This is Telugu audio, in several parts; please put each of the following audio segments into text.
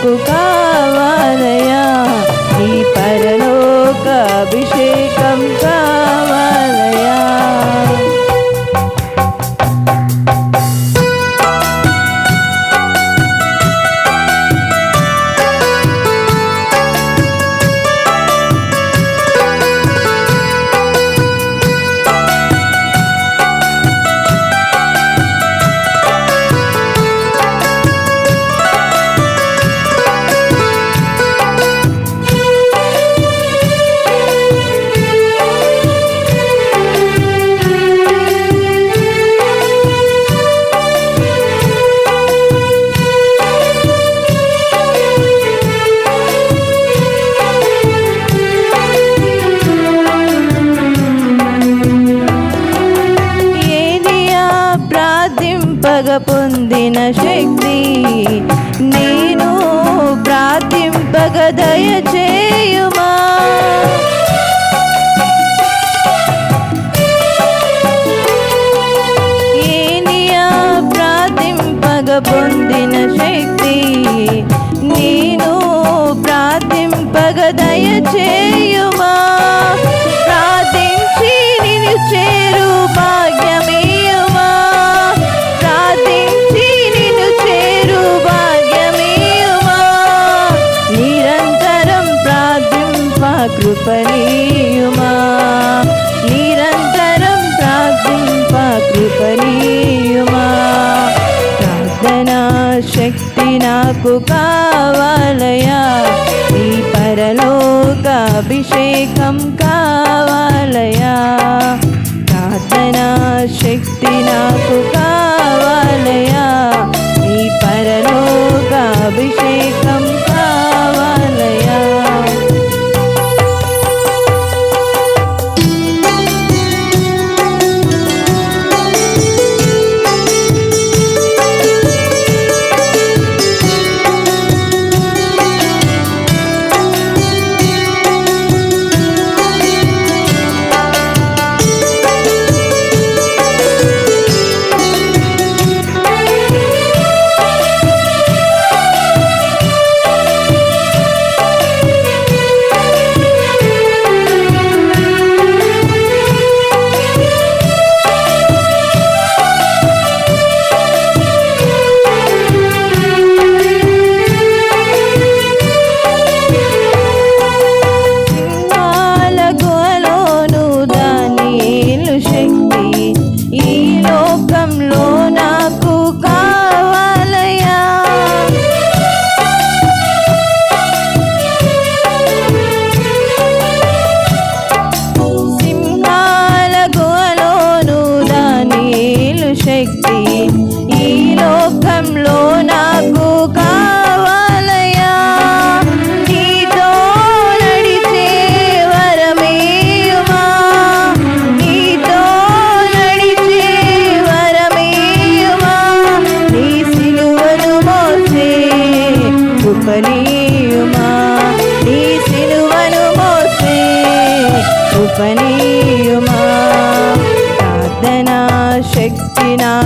నాకు కావాలయా నీ పరలోక అభిషేకం పొందిన శక్తి నేను ప్రార్థింపగ దయచేయుమా పొందిన శక్తి నేను ప్రార్థింపగ దయచేయుమా ప్రార్థించి నిన్ను చేరు భాగ్య కృపనీయుమా. నిరంతరం ప్రార్థింప కృపనీయుమా. ప్రార్థనా శక్తి నాకు కావాలయా ఈ పరలోక అభిషేకం కావాలయా ప్రార్థనా శక్తి నాకు కావాలయా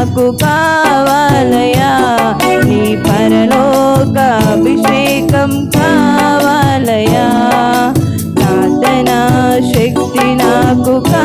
నాకు కావాలయా నీ పరలోక అభిషేకం కావాలయా నాతనా శక్తి నాకు కా